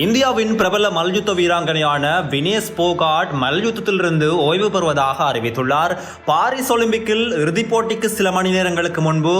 இந்தியாவின் பிரபல மல்யுத்த வீராங்கனையான வினேஷ் போகாட் மல்யுத்தத்திலிருந்து ஓய்வு பெறுவதாக அறிவித்துள்ளார். பாரிஸ் ஒலிம்பிக்கில் இறுதிப் போட்டிக்கு சில மணி நேரங்களுக்கு முன்பு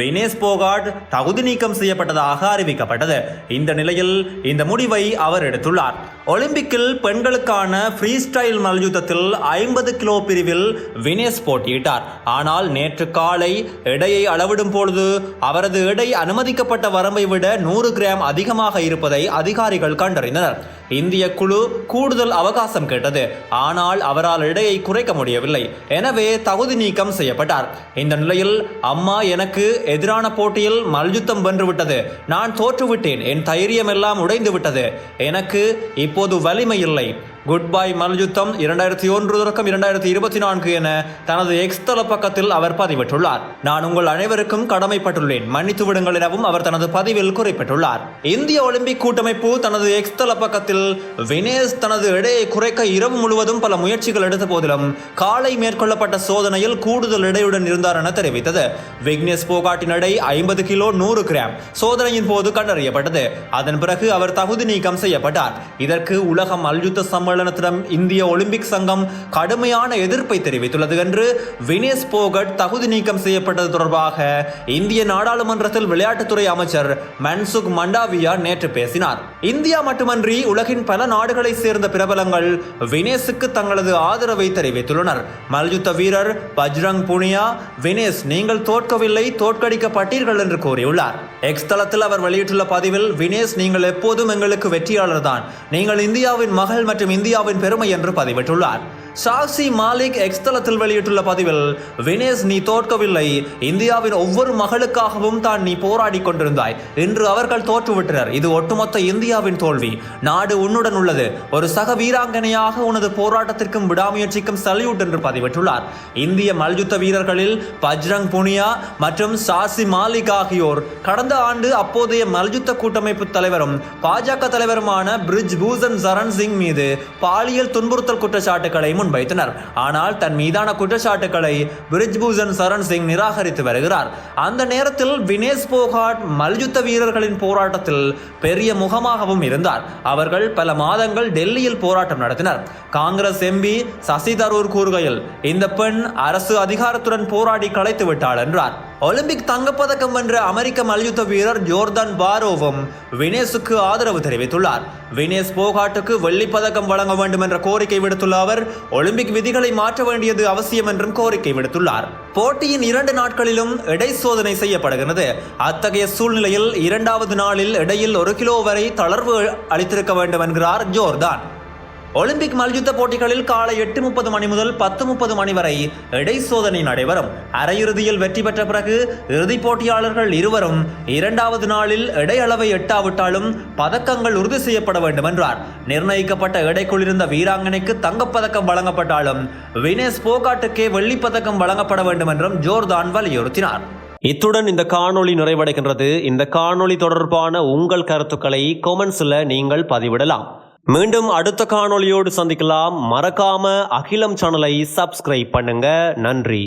வினேஷ் போகாட் தகுதி நீக்கம் செய்யப்பட்டதாக அறிவிக்கப்பட்டது. இந்த நிலையில் இந்த முடிவை அவர் எடுத்துள்ளார். ஒலிம்பிக்கில் பெண்களுக்கான ஃப்ரீ ஸ்டைல் மல்யுத்தத்தில் ஐம்பது கிலோ பிரிவில் வினேஷ் போட்டியிட்டார். ஆனால் நேற்று காலை எடையை அளவிடும் பொழுது அவரது எடை அனுமதிக்கப்பட்ட வரம்பை விட நூறு கிராம் அதிகமாக இருப்பதை அதிகாரிகள் கண்டறிந்தனர். இந்திய குழு கூடுதல் அவகாசம் கேட்டது. ஆனால் அவரால் இடையை குறைக்க முடியவில்லை. எனவே தகுதி நீக்கம் செய்யப்பட்டார். இந்த நிலையில் அம்மா எனக்கு எதிரான போட்டியில் மல்யுத்தம் வென்றுவிட்டது. நான் தோற்றுவிட்டேன். என் தைரியம் எல்லாம் உடைந்து விட்டது எனக்கு இப்போது வலிமை இல்லை. குட் பை மல்யுத்தம் இரண்டாயிரத்தி ஒன்று தொடக்கம் இரண்டாயிரத்தி இருபத்தி நான்கு என தனது எக்ஸ் தள பக்கத்தில் அவர் பதிவிட்டுள்ளார். நான் உங்கள் அனைவருக்கும் கடமைப்பட்டுள்ளேன். மன்னித்து விடுங்கள் எனவும் அவர் தனது பதிவில் குறிப்பிட்டுள்ளார். இந்திய ஒலிம்பிக் கூட்டமைப்பு தனது எக்ஸ் தள பக்கத்தில் வினேஷ் தனது எடையை குறைக்க இரவு முழுவதும் பல முயற்சிகள் எடுத்த போதிலும் காலை மேற்கொள்ளப்பட்ட சோதனையில் கூடுதல் எடையுடன் இருந்தார் என தெரிவித்தது. விக்னேஷ் போகாட்டின் எடை ஐம்பது கிலோ நூறு கிராம். சோதனையின் போது கண்டறியப்பட்டது. அதன் பிறகு அவர் தகுதி நீக்கம் செய்யப்பட்டார். இதற்கு உலக மல்யுத்த சம்மேளனத்திடம் இந்திய ஒலிம்பிக் சங்கம் கடுமையான எதிர்ப்பை தெரிவித்துள்ளது என்று வினேஷ் போகட் தகுதி நீக்கம் செய்யப்பட்டது தொடர்பாக இந்திய நாடாளுமன்றத்தில் விளையாட்டுத்துறை அமைச்சர் மன்சுக் மண்டாவியா நேற்று பேசினார். இந்தியா மட்டுமன்றி உலகின் பல நாடுகளைச் சேர்ந்த பிரபலங்கள் வினேஷுக்கு தங்களது ஆதரவை தெரிவித்துள்ளனர். மல்யுத்த வீரர் பஜ்ரங் புனியா வினேஷ் நீங்கள் தோற்கவில்லை தோற்கடிக்கப்பட்டீர்கள் என்று கூறியுள்ளார். எக்ஸ் தளத்தில் அவர் வெளியிட்டுள்ள பதிவில் வினேஷ் நீங்கள் எப்போதும் எங்களுக்கு வெற்றியாளர் தான் நீங்கள் இந்தியாவின் மகள் மற்றும் இந்தியாவின் பெருமை என்று பதிவிட்டுள்ளார். ஷாக்சி மாலிக் எக்ஸ் தளத்தில் வெளியிட்டுள்ள பதிவில் வினேஷ் நீ தோற்கவில்லை. இந்தியாவின் ஒவ்வொரு மகளுக்காகவும் தான் நீ போராடி கொண்டிருந்தாய். இன்று அவர்கள் தோற்றுவிட்டனர். இது ஒட்டுமொத்த இந்தியாவின் தோல்வி. நாடு உன்னுடன் உள்ளது. ஒரு சக வீராங்கனையாக உனது போராட்டத்திற்கும் விடாமுயற்சிக்கும் சல்யூட் என்று பதிவிட்டுள்ளார். இந்திய மல்யுத்த வீரர்களில் பஜ்ரங் புனியா மற்றும் சாசி மாலிக் ஆகியோர் கடந்த ஆண்டு அப்போதைய மல்யுத்த கூட்டமைப்பு தலைவரும் பாஜக தலைவருமான பிரிஜ் பூசன் சரண் சிங் மீது பாலியல் துன்புறுத்தல் குற்றச்சாட்டுகளை முன்வைத்தனர் ஆனால் தன் மீதான குற்றச்சாட்டுகளை பிரிஜ்பூஷன் சரண் சிங் நிராகரித்து வருகிறார். அந்த நேரத்தில் வினேஷ் போகாட் மல்யுத்த வீரர்களின் போராட்டத்தில் பெரிய முகமாகவும் இருந்தார். அவர்கள் பல மாதங்கள் டெல்லியில் போராட்டம் நடத்தினர். காங்கிரஸ் எம்பி சசி தரூர் கூறுகையில் இந்த பெண் அரசு அதிகாரத்துடன் போராடி கலைத்து விட்டாள் என்றார். ஒலிம்பிக் தங்கப்பதக்கம் வென்ற அமெரிக்க மல்யுத்த வீரர் ஜோர்தான் பாரோவும் வினேஷுக்கு ஆதரவு தெரிவித்துள்ளார். வினேஷ் போகாட்டுக்கு வெள்ளி பதக்கம் வழங்க வேண்டும் என்ற கோரிக்கை விடுத்துள்ள அவர் ஒலிம்பிக் விதிகளை மாற்ற வேண்டியது அவசியம் என்றும் கோரிக்கை விடுத்துள்ளார். போட்டியின் இரண்டு நாட்களிலும் எடை சோதனை செய்யப்படுகிறது. அத்தகைய சூழ்நிலையில் இரண்டாவது நாளில் எடையில் ஒரு கிலோ வரை தளர்வு அளித்திருக்க வேண்டும் என்கிறார் ஜோர்தான். ஒலிம்பிக் மல்யுத்த போட்டிகளில் காலை எட்டு முப்பது மணி முதல் பத்து முப்பது மணி வரை இடை சோதனை நடைபெறும். அரையிறுதியில் வெற்றி பெற்ற பிறகு இறுதிப் போட்டியாளர்கள் இருவரும் இரண்டாவது நாளில் எடை அளவை எட்டாவிட்டாலும் பதக்கங்கள் உறுதி செய்யப்பட வேண்டும் என்றார் நிர்ணயிக்கப்பட்ட இடைக்குள் இருந்த வீராங்கனைக்கு தங்கப்பதக்கம் வழங்கப்பட்டாலும் வினேஷ் போகாட்டுக்கே வெள்ளிப் பதக்கம் வழங்கப்பட வேண்டும் என்றும் ஜோர்தான் வலியுறுத்தினார். இத்துடன் இந்த காணொளி நிறைவடைகின்றது. இந்த காணொளி தொடர்பான உங்கள் கருத்துக்களை கொமெண்ட்ஸில் நீங்கள் பதிவிடலாம். மீண்டும் அடுத்த காணொளியோடு சந்திக்கலாம். மறக்காம அகிலம் சேனலை சப்ஸ்கிரைப் பண்ணுங்க. நன்றி.